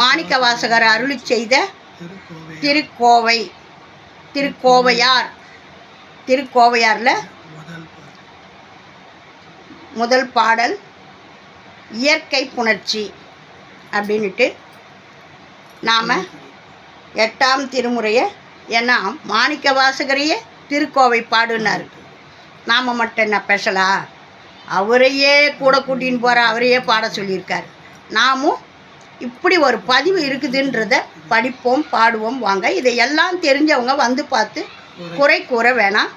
மாணிக்க வாசகர் அருளி செய்த திருக்கோவை திருக்கோவையார். திருக்கோவையாரில் முதல் பாடல் இயற்கை புணர்ச்சி அப்படின்ட்டு நாம் எட்டாம் திருமுறையை ஏன்னா மாணிக்க வாசகரையே திருக்கோவை பாடுனார். நாம் மட்டும் என்ன ஸ்பெஷலா அவரையே கூட கூட்டின்னு போகிற அவரையே பாட சொல்லியிருக்கார். நாமும் இப்படி ஒரு பதிவு இருக்குதுன்றத படிப்போம் பாடுவோம் வாங்க. இதை எல்லாம் தெரிஞ்சவங்க வந்து பார்த்து குறை கூற வேணாம்.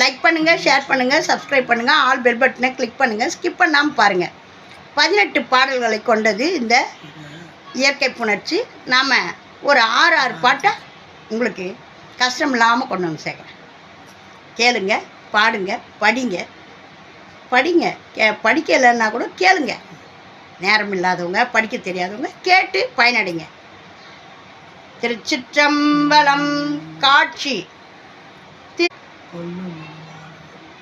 லைக் பண்ணுங்கள் ஷேர் பண்ணுங்கள் சப்ஸ்கிரைப் பண்ணுங்கள் ஆல் பெல் பட்டனை கிளிக் பண்ணுங்கள் ஸ்கிப் பண்ணாமல் பாருங்கள் பதினெட்டு பாடல்களை கொண்டது இந்த இயற்கை புணர்ச்சி. நாம் ஒரு ஆறு ஆறு பாட்டை உங்களுக்கு கஷ்டம் இல்லாமல் கொண்டு வந்து சேர்க்குறேன் கேளுங்க பாடுங்க படிங்க. படிங்க கே படிக்கலைன்னா கூட கேளுங்க. நேரம் இல்லாதவங்க படிக்க தெரியாதவங்க கேட்டு பயனடைங்க. திருச்சிற்றம்பலம் காட்சி.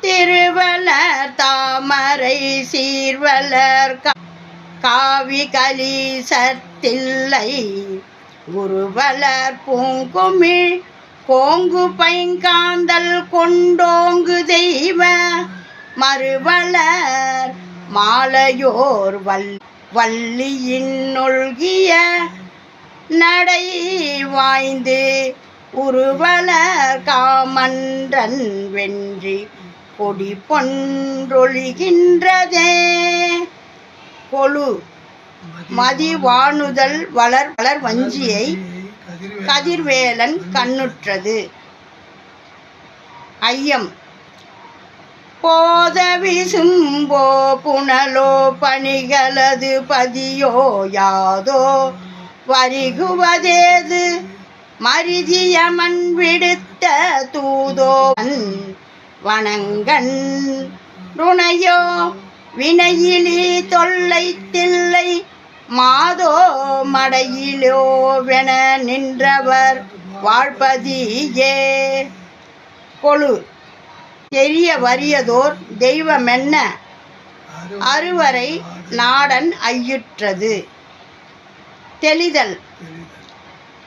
திருவலர் தாமரை சீர்வலர் கா- காவி கலீசத்தில்லை குருவலர் பூங்குமிழ் கோங்கு பைங்காந்தல் கொண்டோங்கு தெய்வ மறுவலர் மாலையோர் வல் வள்ளியின் நொழ்கிய நடை வாய்ந்து உருவன காமன்றன் வென்றி கொடி பொன்றொழிகின்றதே. கொழு மதிவானுதல் வளர் வளர் வஞ்சியை கதிர்வேலன் கண்ணுற்றது. ஐயம் போத விசும்போ புனலோ பணிகளது பதியோ யாதோ? வருகுவதேது? மரிதியமன் விடுத்த தூதோன் வணங்கன் ருணையோ? வினையிலி தொல்லை தில்லை மாதோ? மடையிலோ வென நின்றவர் வாழ்பதியே. கொழு தெரிய வறியதோர் தெய்வமென்ன? அறுவரை நாடன் ஐயுற்றது தெளிதல்.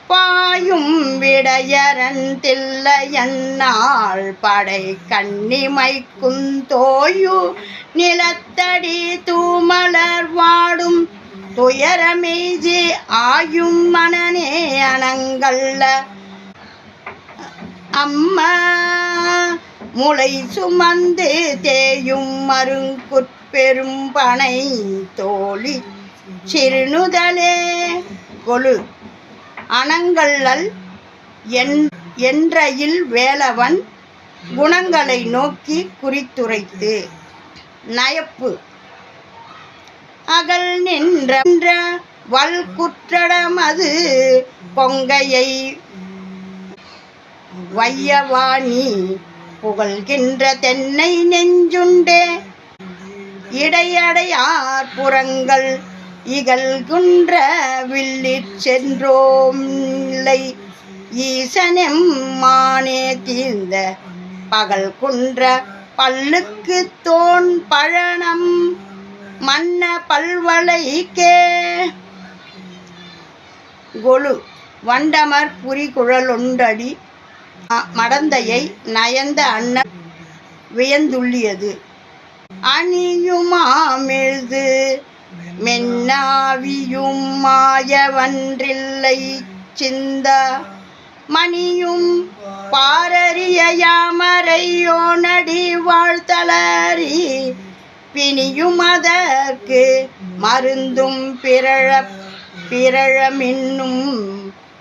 பாயும் விடையரன் தில்லையன்னாள் படை கண்ணிமை குந்தோயு நிலத்தடி தூமலர் வாடும் துயரமேஜி ஆயும் மனநே அனங்கல்ல. அம்மா முளை சுமந்து தேயும் மருங்குற்பெரும் பனை தோழி சிறுநுதலே கொழு அனங்கல்லல் என் என்றையில் வேலவன் குணங்களை நோக்கி குறித்துரைத்து. நயப்பு. அகல் நின்ற வல் குற்றடமது பொங்கையை வையவாணி புகழ்கின்ற தென்னை நெஞ்சுண்டே. இடையடையார் புறங்கள் இகழ்குன்ற வில்லிற் சென்றோம் இல்லை. ஈசனெம் மானே தீர்ந்த பகல் குன்ற பல்லுக்கு தோன் பழனம் மன்ன பல்வளைக்கே. கொழு வண்டமர் புரிகுழலொண்டடி ம- மடந்தையை நயந்த அண்ணன் வியந்துள்ளியது. அணியுமாமிழ்து மென்னாவியும் மாயவன்றில்லை சிந்த மணியும் பாரறிய யாமரையோனடி வாழ்த்தலறி பிணியும் அதற்கு மருந்தும் பிறழ பிறழமின்னும்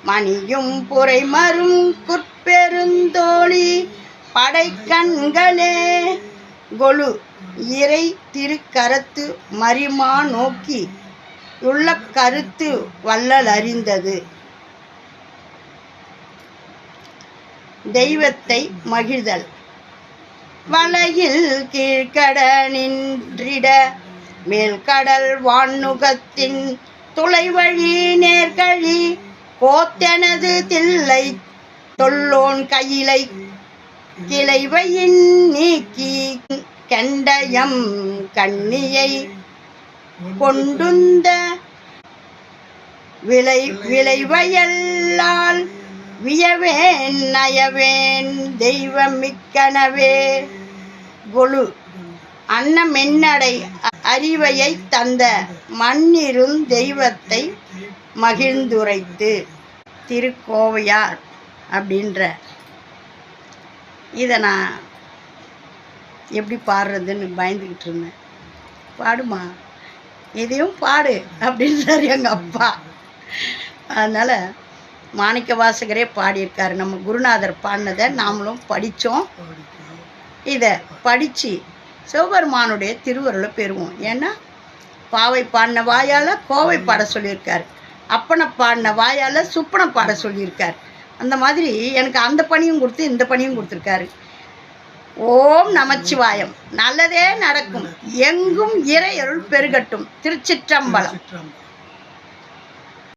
மணியும் புரைமரும் குற்பெருந்தோழி படைக்கண்களே. கொழு இறை திருக்கரத்து மரிமா நோக்கி உள்ள கருத்து வள்ளல் அறிந்தது தெய்வத்தை மகிழ்தல். வலையில் கீழ்கட நின்றிட மேல்கடல் வானுகத்தின் துளைவழி நேர்கழி கோத்தெனது தில்லை தொல்லோன் கையிலை கிளைவையின் நீக்கி கண்டயம் கண்ணியை கொண்டுந்த விளை விளைவயல்லால் வியவேன் நயவேன் தெய்வமிக்கனவே. கொலு அன்னமென்னடை அறிவையை தந்த மண்ணிரும் தெய்வத்தை மகிழ்ந்துரைத்து திருக்கோவையார் அப்படின்ற. இதை நான் எப்படி பாடுறதுன்னு பயந்துக்கிட்டு இருந்தேன். பாடுமா? இதையும் பாடு அப்படின்றார் எங்கள் அப்பா. அதனால் மாணிக்க வாசகரே பாடியிருக்காரு. நம்ம குருநாதர் பாடினதை நாமளும் படித்தோம். இதை படித்து சிவபெருமானுடைய திருவருளை பெறுவோம். ஏன்னா பாவை பாடின வாயால் கோவை பாட சொல்லியிருக்கார். அப்பனை பாடின வாயால் சுப்பனை பாட சொல்லியிருக்கார். அந்த மாதிரி எனக்கு அந்த பணியும் கொடுத்து இந்த பணியும் கொடுத்துருக்காரு. ஓம் நமச்சிவாயம். நல்லதே நடக்கும். எங்கும் இறையருள் பெருகட்டும். திருச்சிற்றம்பலம்.